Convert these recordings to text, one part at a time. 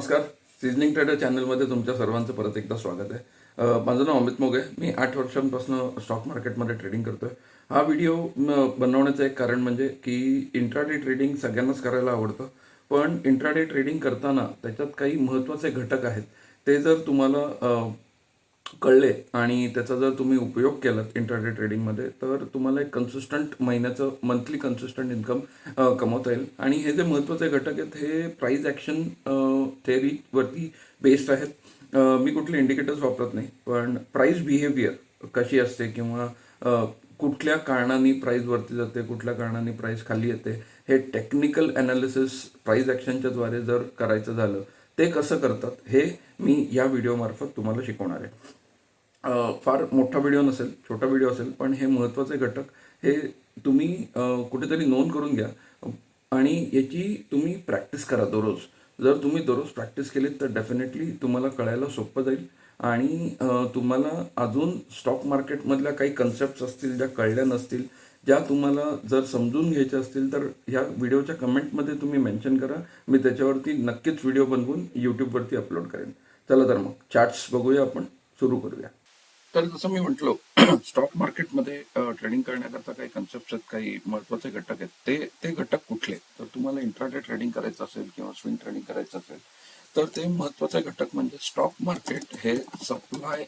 नमस्कार. Seasoning trader चॅनलमध्ये तुमच्या सर्वांचं परत एकदा स्वागत आहे. माझं नाव अमित मोगे मी आठ वर्षांपासून स्टॉक मार्केटमध्ये ट्रेडिंग करतोय. हा व्हिडिओ बनवण्याचं एक कारण म्हणजे की इंट्राडे ट्रेडिंग सगळ्यांनाच करायला आवडतं. पण इंट्राडे ट्रेडिंग करताना त्याच्यात काही महत्त्वाचे घटक आहेत. ते जर तुम्हाला कळले. आणि त्याचा जर तुम्ही उपयोग केलात इंटरनेट ट्रेडिंगमध्ये तर तुम्हाला एक कन्सिस्टंट महिन्याचं मंथली कन्सिस्टंट इन्कम कमवता येईल. आणि हे जे महत्त्वाचे घटक आहेत हे प्राईज ॲक्शन थेअरीवरती बेस्ड आहेत. मी कुठले इंडिकेटर्स वापरत नाही पण प्राईज बिहेवियर कशी असते किंवा कुठल्या कारणाने प्राईज वरती जाते कुठल्या कारणाने प्राईज खाली येते हे टेक्निकल ॲनालिसिस प्राईज ॲक्शनच्या द्वारे जर करायचं झालं ते कसं करतात हे मी या व्हिडिओमार्फत तुम्हाला शिकवणार आहे. फार मोठा व्हिडिओ नसेल छोटा व्हिडिओ असेल पण हे महत्त्वाचे घटक हे तुम्ही कुठेतरी नोंद करून घ्या. आणि याची तुम्ही प्रॅक्टिस करा दररोज. जर तुम्ही दररोज प्रॅक्टिस केलीत तर डेफिनेटली तुम्हाला कळायला सोपं जाईल. आणि तुम्हाला अजून स्टॉक मार्केटमधल्या काही कन्सेप्ट असतील ज्या कळल्या नसतील ज्या तुम्हाला जर समजून घ्यायच्या असतील तर ह्या व्हिडिओच्या कमेंटमध्ये तुम्ही मेन्शन करा. मी त्याच्यावरती नक्कीच व्हिडिओ बनवून यूट्यूबवरती अपलोड करेन. चला तर मग चार्ट्स बघूया आपण सुरू करूया. तर जसं मी म्हटलो स्टॉक मार्केटमध्ये ट्रेडिंग करण्याकरता काही कन्सेप्ट आहेत काही महत्त्वाचे घटक आहेत. ते ते घटक कुठले तर तुम्हाला इंट्राडे ट्रेडिंग करायचं असेल किंवा स्विंग ट्रेडिंग करायचं असेल तर ते महत्त्वाचे घटक म्हणजे स्टॉक मार्केट हे सप्लाय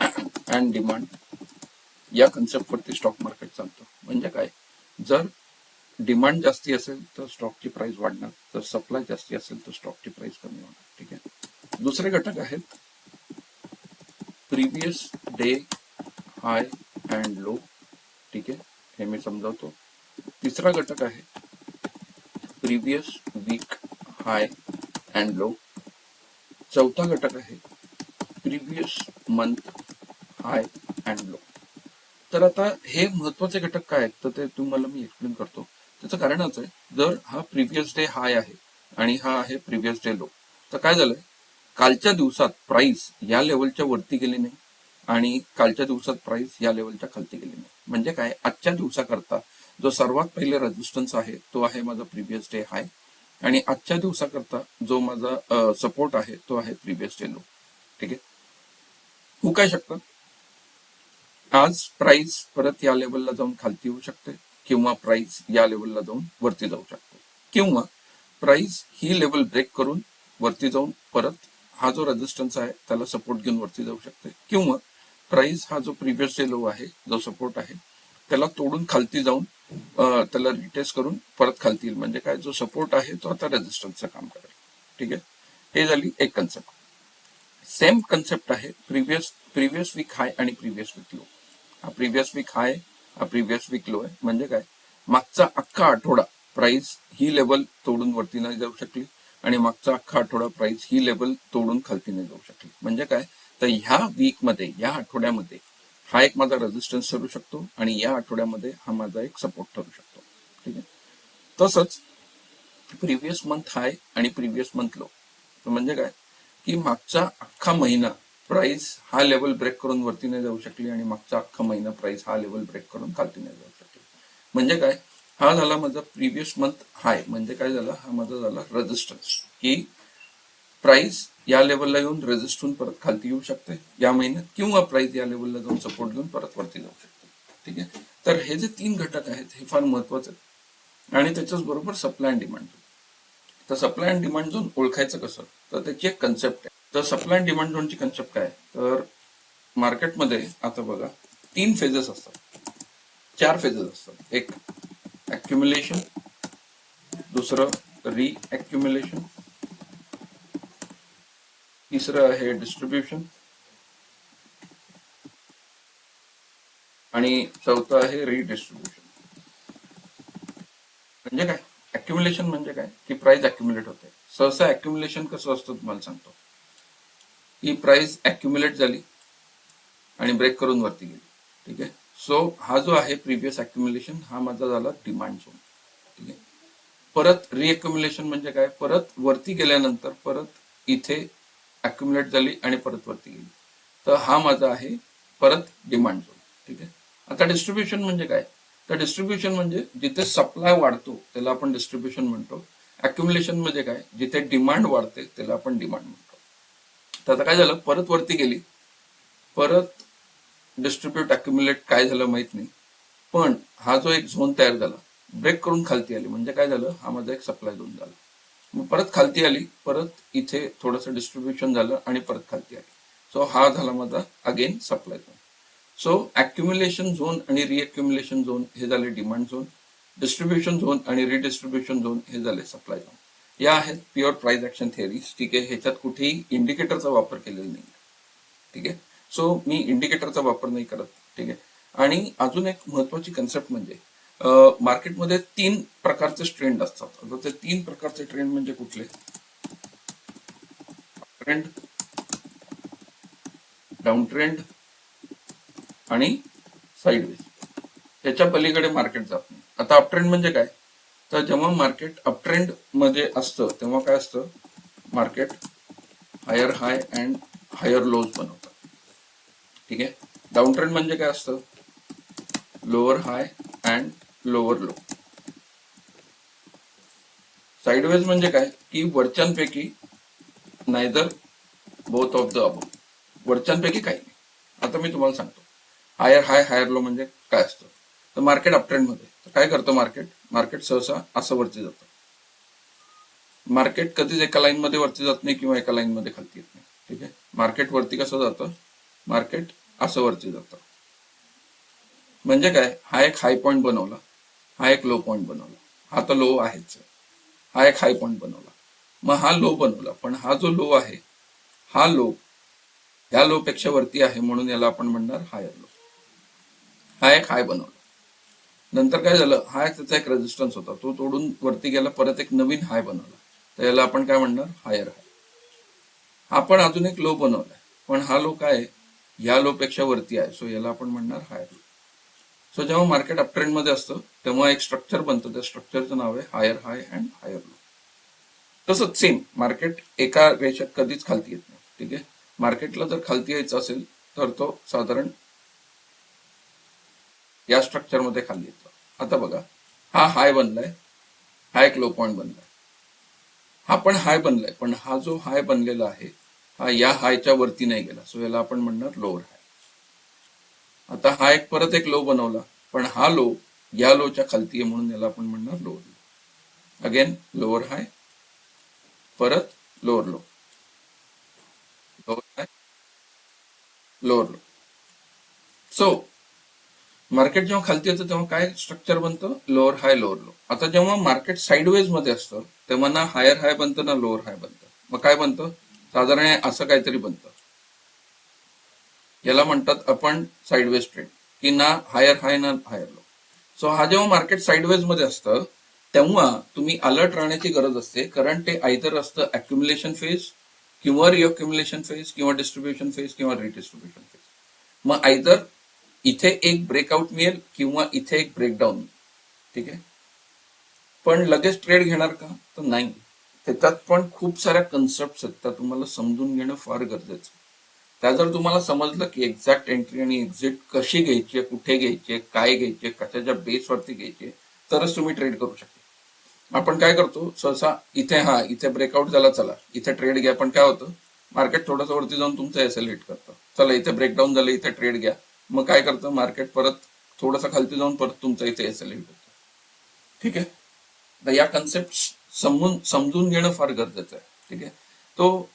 अँड डिमांड या कन्सेप्टवरती स्टॉक मार्केट चालतं. म्हणजे काय? जर डिमांड जास्ती असेल तर स्टॉकची प्राइस वाढणार. जर सप्लाय जास्ती असेल तर स्टॉकची प्राइस कमी होणार. ठीक आहे? दुसरे घटक आहेत previous day high and low ठीक आहे हे मी समजावतो. तिसरा घटक आहे previous week high and low. चौथा घटक आहे previous month high and low. तर आता हे महत्त्वाचे घटक काय आहेत? तर ते तुम्हाला मी एक्सप्लेन करतो. त्याचं कारणच आहे जर हा प्रिव्हियस डे हाय आहे आणि हा आहे प्रिव्हियस डे लो तर काय झालंय? कालच्या दिवसात प्राइस या लेवलच्या वरती गेली नाही आणि कालच्या दिवसात प्राइस या लेवलच्या खालती गेली नाही. म्हणजे काय? आजच्या दिवसाकरता जो सर्वात पहिले रेजिस्टन्स आहे तो आहे माझा प्रिव्हियस डे हाय आणि आजच्या दिवसाकरता जो माझा सपोर्ट आहे तो आहे प्रिव्हियस डे लो ठीक आहे? होऊ काय शकतं? आज प्राइस परत या लेवलला जाऊन खालती येऊ शकते किंवा प्राइस या लेवलला जाऊन वरती जाऊ शकते. किंवा प्राइस ही लेवल ब्रेक करून वरती जाऊन परत हा जो रेजिस्टन्स आहे त्याला सपोर्ट घेऊन वरती जाऊ शकते. किंवा प्राइस हा जो प्रिव्हियस डे लो आहे जो सपोर्ट आहे त्याला तोडून खालती जाऊन त्याला रिटेस्ट करून परत खालती येईल. म्हणजे काय? जो सपोर्ट आहे तो आता रेजिस्टन्सचं काम करेल. ठीक आहे? हे झाली एक कन्सेप्ट सेम कन्सेप्ट आहे प्रिव्हियस प्रिव्हियस वीक हाय आणि प्रिव्हियस वीक लो हा प्रिव्हियस वीक हाय हा प्रिव्हियस वीक लो आहे. म्हणजे काय? मागचा अख्खा आठवडा प्राइस ही लेवल तोडून वरती नाही जाऊ शकली. आणि मागचा अख्खा आठवडा प्राइस ही लेवल तोडून खालती नाही जाऊ शकली. म्हणजे काय? तर ह्या वीकमध्ये या आठवड्यामध्ये हा एक माझा रेजिस्टन्स ठरू शकतो आणि या आठवड्यामध्ये हा माझा एक सपोर्ट ठरू शकतो. ठीक आहे? तसंच प्रिव्हियस मंथ हाय आणि प्रिव्हियस मंथ लो म्हणजे काय? की मागचा अख्खा महिना प्राइस हा लेवल ब्रेक करून वरती नाही जाऊ शकली आणि मागचा अख्खा महिना प्राइस हा लेवल ब्रेक करून खालती नाही जाऊ शकली. म्हणजे काय? हा झाला माझा प्रिव्हियस मंथ हाय. म्हणजे काय झाला? हा माझा झाला रेजिस्टन्स की प्राइस या लेवलला येऊन रेजिस्ट होऊन परत खालती येऊ शकते. या महिन्यात किंवा प्राइस या लेवलला जाऊन सपोर्ट घेऊन परत वरती जाऊ शकते. ठीक आहे? तर हे जे तीन घटक आहेत हे फार महत्त्वाचे आहेत आणि त्याच्याच बरोबर सप्लाय अँड डिमांड तर सप्लाय अँड डिमांड झोन ओळखायचं कसं? तर त्याची एक कन्सेप्ट आहे. तर सप्लाय अँड डिमांड झोनची कन्सेप्ट काय? आहे? तर मार्केटमध्ये आता बघा तीन फेजेस असतात. चार फेजेस असतात. एक अक्युम्युलेशन दुसरं री अक्युम्युलेशन तिसरं आहे डिस्ट्रीब्युशन आणि चौथं आहे रिडिस्ट्रीब्युशन म्हणजे काय? अक्युम्युलेशन म्हणजे काय? की प्राइस अक्युम्युलेट होते. सहसा अक्युम्युलेशन कसं असतं तुम्हाला सांगतो. ही प्राइस अक्युम्युलेट झाली आणि ब्रेक करून वरती गेली. ठीक आहे? सो हा जो आहे प्रिव्हियस अक्युम्युलेशन हा माझा झाला डिमांड झोन ठीक आहे? परत रिअक्युम्युलेशन म्हणजे काय? परत वरती गेल्यानंतर परत इथे अक्युम्युलेट झाली आणि परत वरती गेली. तर हा माझा आहे परत डिमांड झोन ठीक आहे? आता डिस्ट्रीब्युशन म्हणजे काय? तर डिस्ट्रीब्युशन म्हणजे जिथे सप्लाय वाढतो त्याला आपण डिस्ट्रीब्युशन म्हणतो. अक्युम्युलेशन म्हणजे काय? जिथे डिमांड वाढते त्याला आपण डिमांड म्हणतो. तर आता काय झालं? परत वरती गेली. परत डिस्ट्रीब्यूट अक्युमुलेट काय झालं माहीत नाही. पण हा जो एक झोन तयार झाला ब्रेक करून खालती आली. म्हणजे काय झालं? हा माझा एक सप्लाय झोन झाला. मग परत खालती आली परत इथे थोडंसं डिस्ट्रीब्युशन झालं आणि परत खालती आली. सो हा झाला माझा again supply zone so accumulation zone आणि रिअक्युम्युलेशन झोन हे झाले डिमांड झोन डिस्ट्रीब्युशन झोन आणि रिडिस्ट्रीब्युशन झोन हे झाले सप्लाय झोन या आहेत प्युअर प्राइस ऍक्शन थिअरीज ठीक आहे? ह्याच्यात कुठेही इंडिकेटरचा वापर केलेला नाही ठीक आहे? सो मी इंडिकेटरचा वापर नाही करत. ठीक आहे? आणि अजून एक महत्वाची कन्सेप्ट म्हणजे मार्केटमध्ये तीन प्रकारचे ट्रेंड असतात. आता ते तीन प्रकारचे ट्रेंड म्हणजे कुठले? ट्रेंड डाऊन ट्रेंड आणि साईडवेज त्याच्या पलीकडे मार्केट जात नाही. आता अपट्रेंड म्हणजे काय? तर जेव्हा मार्केट अपट्रेंडमध्ये असतं तेव्हा काय असतं? Market higher high and higher lows बनवतं. डाऊन ट्रेंड म्हणजे काय असतं? Lower high and lower low sideways म्हणजे काय? की वरच्यांपैकी neither both of the above वरच्यांपैकी काही नाही. आता मी तुम्हाला सांगतो. हायर हाय हायर लो म्हणजे काय असतं? तर मार्केट अपट्रेंडमध्ये तर काय करतं मार्केट मार्केट सहसा असं वरती जातं. मार्केट कधीच एका लाईन मध्ये वरती जात नाही किंवा एका लाईन मध्ये खालती येत नाही. ठीक आहे? मार्केट वरती कसं जातं? मार्केट असं वरती जातं. म्हणजे काय? हा एक हाय पॉईंट बनवला. हा एक लो पॉईंट बनवला. हा तर लो आहेच. हा एक हाय पॉईंट बनवला. मग हा लो बनवला. पण हा जो लो आहे हा लो ह्या लो पेक्षा वरती आहे म्हणून याला आपण म्हणणार हायर लो हा एक हाय बनवला. नंतर काय झालं? हा त्याचा एक रेजिस्टन्स होता. तो तोडून वरती गेला परत एक नवीन हाय बनवला. तर याला आपण काय म्हणणार? हायर हाय हा पण अजून एक लो बनवलाय. पण हा लो काय या लो पेक्षा वरती आहे. सो याला आपण म्हणणार हायर लो सो जेव्हा मार्केट अपट्रेंडमध्ये असतं तेव्हा एक स्ट्रक्चर बनतं. त्या स्ट्रक्चरचं नाव आहे higher high and higher low तसंच सेम मार्केट एका रेषेत कधीच खालती येत नाही. ठीक आहे? मार्केटला जर खालती यायचं असेल तर तो साधारण या स्ट्रक्चरमध्ये खाली येतो. आता बघा हा हाय बनलाय हा एक लो पॉईंट बनलाय. हा पण हाय बनलाय पण हा जो हाय बनलेला आहे हा या हायच्या वरती नाही गेला. सो याला आपण म्हणणार लोअर हाय. आता हा एक परत एक लो बनवला. पण हा लो या लोच्या खालती आहे म्हणून याला आपण म्हणणार lower low. Again lower high परत lower low lower high lower low so market जेव्हा खालती येतं तेव्हा काय स्ट्रक्चर बनतं? लोअर हाय लोअर लो आता जेव्हा मार्केट साईडवेजमध्ये असतं तेव्हा ना हायर हाय बनतं ना लोअर हाय बनतं. मग काय बनतं? साधारण असं काहीतरी बनतं. याला म्हणतात आपण साईडवेज ट्रेंड की ना हायर हाय ना हायर लो सो हा जेव्हा मार्केट साईडवेजमध्ये असतं तेव्हा तुम्ही अलर्ट राहण्याची गरज असते कारण ते आयदर असतं अक्युम्युलेशन फेज किंवा रिअक्युम्युलेशन फेज किंवा डिस्ट्रीब्युशन फेज किंवा रिडिस्ट्रीब्युशन फेज मग आयदर इथे एक ब्रेकआउट मिळेल किंवा इथे एक ब्रेकडाऊन ठीक आहे? पण लगेच ट्रेड घेणार का? तर नाही. त्याच्यात पण खूप साऱ्या कन्सेप्ट आहेत. त्या तुम्हाला समजून घेणं फार गरजेचं आहे. त्या जर तुम्हाला समजलं की एक्झॅक्ट एंट्री आणि एक्झिट कशी घ्यायची कुठे घ्यायची काय घ्यायचे कशाच्या बेसवरती घ्यायचे तरच तुम्ही ट्रेड करू शकता. आपण काय करतो? सहसा इथे हा इथे ब्रेकआउट झाला चला. इथे ट्रेड घ्या. पण काय होतं? मार्केट थोडंसं वरती जाऊन तुमचं एस एल हिट करतं. चला इथे ब्रेकडाऊन झालं इथे ट्रेड घ्या. मग काय करतं? मार्केट परत थोडंसं खालती जाऊन परत तुमचं इथे एस एल हिट होतं. ठीक आहे? तर या कन्सेप्ट समजून समजून घेणं फार गरजेचं आहे. ठीक आहे? तो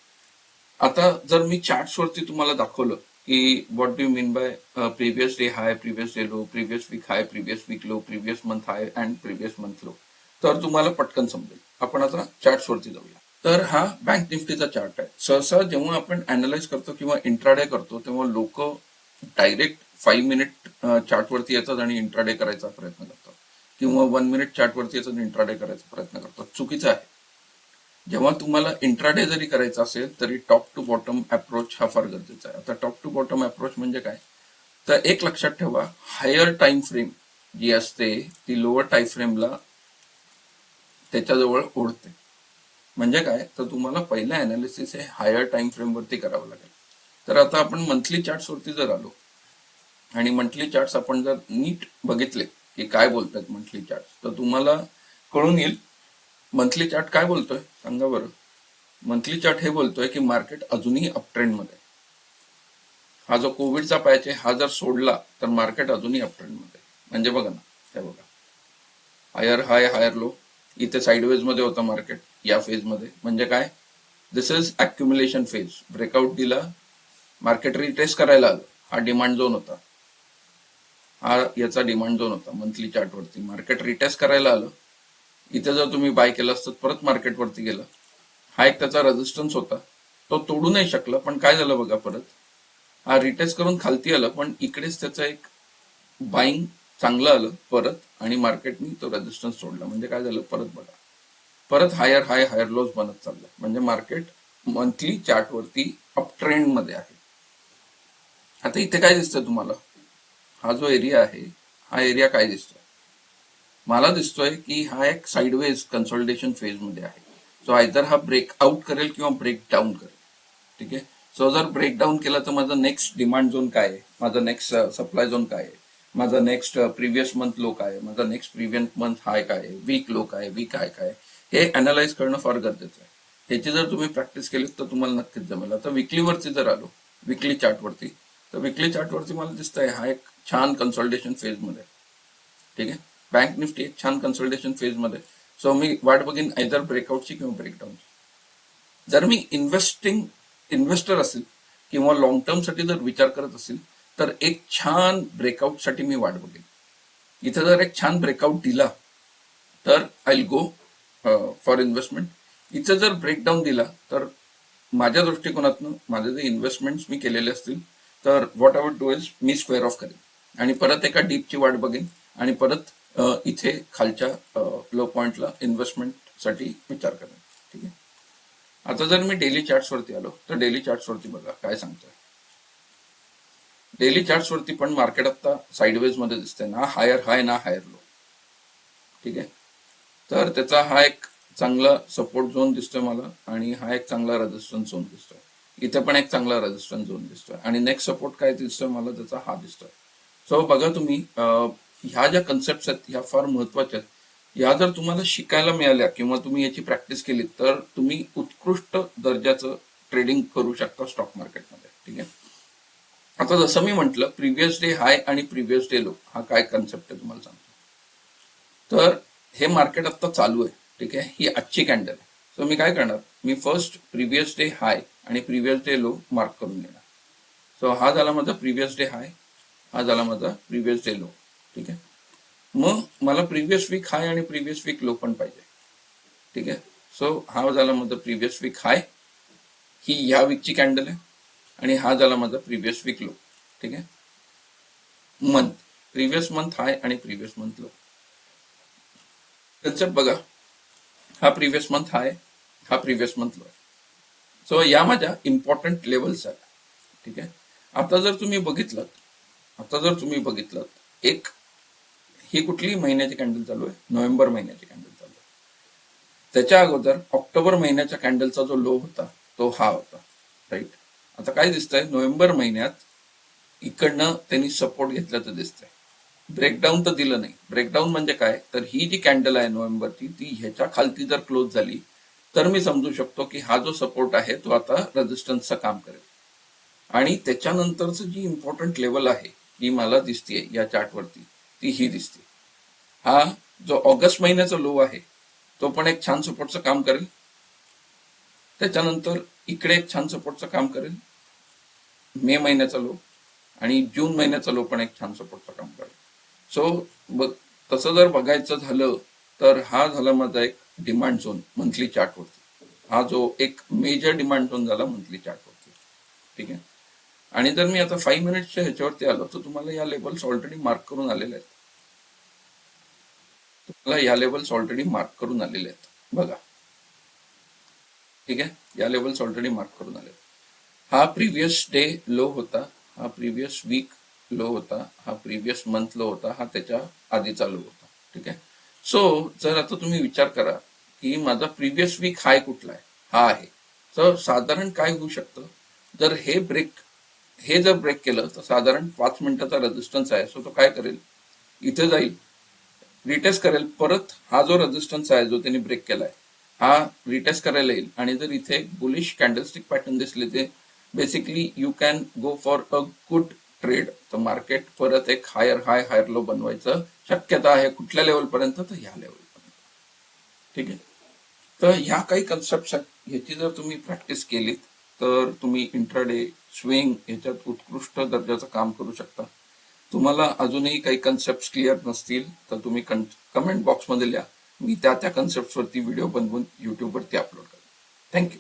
आता जर मी चार्ट्स वरती तुम्हाला दाखवलं की what do mean by previous day high previous day low previous week high previous week low previous month high and previous month low तर तुम्हाला पटकन समजेल. आपण आता चार्ट्स वरती जाऊया. तर हा बँक निफ्टीचा चार्ट आहे. सहसा जेव्हा आपण अनालाइज करतो किंवा इंट्राडे करतो तेव्हा लोक डायरेक्ट फाईव्ह मिनिट चार्ट वरती येतात आणि इंट्राडे करायचा प्रयत्न करतात. किंवा वन मिनिट चार्ट वरती इंट्राडे करायचा प्रयत्न करतात चुकीचं आहे. जेव्हा तुम्हाला इंट्राडे जरी करायचा असेल तरी टॉप टू बॉटम अप्रोच हा फार गरजेचा आहे. आता टॉप टू बॉटम अप्रोच म्हणजे काय? तर एक लक्षात ठेवा हायर टाइम फ्रेम जी असते ती लोअर टाइम फ्रेमला त्याच्याजवळ ओढते. म्हणजे काय? तर तुम्हाला पहिलं अनालिसिस हे हायर टाइम फ्रेम वरती करावं लागेल. तर आता आपण मंथली चार्ट्सवरती जर आलो आणि मंथली चार्ट्स आपण जर नीट बघितले की काय बोलतात मंथली चार्ट तर तुम्हाला कळून येईल मंथली चार्ट काय बोलतोय? सांगा बरं. मंथली चार्ट हे बोलतोय की मार्केट अजूनही अपट्रेंडमध्ये हा जो कोविडचा पॅच आहे हा जर सोडला तर मार्केट अजूनही अपट्रेंडमध्ये म्हणजे बघा ना हे बघा. हायर हाय हायर लो इथे साईडवेजमध्ये होतं मार्केट या फेजमध्ये. म्हणजे काय? This is accumulation phase breakout दिला मार्केट रिटेस्ट करायला आलं. हा डिमांड झोन होता. हा याचा डिमांड झोन होता मंथली चार्ट वरती. मार्केट रिटेस्ट करायला आलं. इथे जर तुम्ही बाय केलं असतं परत मार्केट वरती गेलं. हा एक त्याचा रेजिस्टन्स होता. तो तोडू नाही शकला पण काय झालं बघा परत? हा रिटेस्ट करून खालती आलं पण इकडेच त्याचं एक बाईंग चांगलं आलं परत आणि मार्केटनी तो रेजिस्टन्स सोडला. म्हणजे काय झालं परत बघा. परत हायर हाय हायर लोज बनत चाललं. म्हणजे मार्केट मंथली चार्ट वरती अप ट्रेंडमध्ये आहे. आता इथे काय दिसतं तुम्हाला? हा जो एरिया आहे हा एरिया काय दिसतोय? मला दिसतोय की हा एक साइडवेज कन्सल्टेशन फेजमध्ये आहे. सो आयदर हा ब्रेक आउट करेल किंवा ब्रेक डाऊन करेल. ठीक आहे? सो जर ब्रेक डाऊन केला तर माझा नेक्स्ट डिमांड झोन काय आहे? माझा नेक्स्ट सप्लाय झोन काय आहे? माझा नेक्स्ट प्रिव्हियस मंथ लो काय आहे? माझा नेक्स्ट प्रिव्हियस मंथ हाय काय आहे? वीक लो काय वीक हाय काय हे अनालाइज करणं फार गरजेचं आहे. ह्याची जर तुम्ही प्रॅक्टिस केली तर तुम्हाला नक्कीच जमेल. आता विकलीवरती जर आलो विकली चार्टवरती तर विकली चार्टवरती मला दिसतंय हा एक छान कन्सल्टेशन फेजमध्ये. ठीक आहे? बँक निफ्टी छान कन्सल्टेशन फेजमध्ये. सो मी वाट बघेन आयदर ब्रेकआउटची किंवा ब्रेकडाऊनची जर मी इन्व्हेस्टिंग इन्व्हेस्टर असेल किंवा लॉंग टर्मसाठी जर विचार करत असेल तर एक छान ब्रेकआउटसाठी मी वाट बघेन. इथे जर एक छान ब्रेकआउट दिला तर आय गो फॉर इन्व्हेस्टमेंट इथं जर ब्रेकडाऊन दिला तर माझ्या दृष्टिकोनातनं माझे जे इन्व्हेस्टमेंट मी केलेले असतील तर what I would do is me square off करेन. आणि परत एका डीपची वाट बघेन आणि परत इथे खालच्या लो पॉइंटला इन्व्हेस्टमेंटसाठी विचार करेन. ठीक आहे? आता जर मी डेली चार्ट्स वरती आलो तर डेली चार्ट्स वरती बघा काय सांगतोय. डेली चार्ट्स वरती पण मार्केट आता साईडवेजमध्ये दिसते ना हायर हाय ना हायर लो ठीक आहे? तर त्याचा हा एक चांगला सपोर्ट झोन दिसतोय मला आणि हा एक चांगला रेजिस्टन्स झोन दिसतोय. इथे पण एक चांगला रेजिस्टन्स झोन दिसतोय. आणि नेक्स्ट सपोर्ट काय दिसतोय मला त्याचा हा दिसतोय. सो बघा तुम्ही ह्या ज्या कन्सेप्ट आहेत ह्या फार महत्त्वाच्या आहेत. या जर तुम्हाला शिकायला मिळाल्या किंवा तुम्ही याची प्रॅक्टिस केली तर तुम्ही उत्कृष्ट दर्जाचं ट्रेडिंग करू शकता स्टॉक मार्केटमध्ये ठीक आहे? आता जसं मी म्हंटल प्रिव्हियस डे हाय आणि प्रिव्हियस डे लो हा काय कन्सेप्ट आहे तुम्हाला सांगतो. तर हे मार्केट आता चालू आहे. ठीक आहे? ही आजची कॅन्डल आहे. सो मी काय करणार? मी फर्स्ट प्रिव्हियस डे हाय आणि प्रिव्हियस डे लो मार्क करून घेणार. सो हा झाला माझा प्रिव्हियस डे हाय हा झाला माझा प्रिव्हियस डे लो ठीक आहे? मग मला प्रिव्हियस वीक हाय आणि प्रिव्हियस वीक लो पण पाहिजे. ठीक आहे? सो हा झाला माझा प्रिव्हियस वीक हाय ही ह्या वीकची कॅन्डल आहे आणि हा झाला माझा प्रिव्हियस वीक लो ठीक आहे? मंथ प्रिव्हियस मंथ हाय आणि प्रिव्हियस मंथ लो कन्सेप्ट बघा. हा प्रिव्हियस मंथ हाय हा प्रिव्हियस मंथ लो आहे. सो या माझ्या इम्पॉर्टंट लेवल्स आहेत. ठीक आहे? आता जर तुम्ही बघितलं आता जर तुम्ही बघितलं एक ही कुठली महिन्याची कॅन्डल चालू आहे नोव्हेंबर महिन्याची कॅन्डल चालू आहे. त्याच्या अगोदर ऑक्टोबर महिन्याच्या कॅन्डलचा जो लो होता तो हा होता राईट आता काय दिसतंय? नोव्हेंबर महिन्यात इकडनं त्यांनी सपोर्ट घेतल्याचं दिसतंय. ब्रेकडाऊन तर दिलं नाही. ब्रेकडाऊन म्हणजे काय? तर ही जी कॅन्डल आहे नोव्हेंबरची ती ह्याच्या खालती जर क्लोज झाली तर मी समजू शकतो की हा जो सपोर्ट आहे तो आता रेजिस्टन्सचं काम करेल. आणि त्याच्यानंतरचं जी इम्पॉर्टंट लेवल आहे जी मला दिसतीये या चार्टवरती ती ही दिसते हा जो ऑगस्ट महिन्याचा लो आहे तो पण एक छान सपोर्टचं काम करेल. त्याच्यानंतर इकडे एक छान सपोर्टचं काम करेल. मे महिन्याचा लो आणि जून महिन्याचा लो पण एक छान सपोर्टचं काम करेल. सो बघ तसं जर बघायचं झालं तर हा झाला माझा एक डिमांड झोन मंथली चार्टवरती हा जो एक मेजर डिमांड झोन झाला मंथली चार्टवरती ठीक आहे? आणि जर मी आता फाईव्ह मिनिट्सच्या ह्याच्यावरती आलो तर तुम्हाला या लेबल्स ऑलरेडी मार्क करून आलेले आहेत. तुम्हाला या लेबल्स ऑलरेडी मार्क करून आलेले आहेत. बघा. ठीक आहे? या लेवल्स ऑलरेडी मार्क करून आले हा प्रिव्हियस डे लो होता हा प्रिव्हियस वीक लो होता हा प्रिव्हियस मंथ लो होता हा त्याच्या आधीचा लो होता. ठीक आहे? सो जर आता तुम्ही विचार करा की माझा प्रिव्हियस वीक हाय कुठला आहे? हा आहे. तर साधारण काय होऊ शकतं? जर हे ब्रेक हे जर ब्रेक केलं तर साधारण पाच मिनिटाचा रेजिस्टन्स आहे. सो तो काय करेल? इथे जाईल. रिटेस्ट करेल. परत हा जो रेजिस्टन्स आहे जो त्यांनी ब्रेक केलाय हा रिटेस्ट करायला येईल. आणि जर इथे एक बुलिश कॅन्डलस्टिक पॅटर्न दिसले ते basically you can go for a good trade तर मार्केट परत एक हायर हाय हायर लो बनवायचं शक्यता आहे. कुठल्या लेवलपर्यंत तर ह्या लेवलपर्यंत ठीक आहे? तर ह्या काही कन्सेप्ट ह्याची जर तुम्ही प्रॅक्टिस केलीत तर तुम्ही इंट्राडे स्विंग ह्याच्यात उत्कृष्ट दर्जाचं काम करू शकता. तुम्हाला अजूनही काही कन्सेप्ट क्लिअर नसतील तर तुम्ही कमेंट बॉक्समध्ये लिहा. मी त्या त्या कन्सेप्ट वरती व्हिडिओ बनवून युट्यूबवरती अपलोड करेन. थँक्यू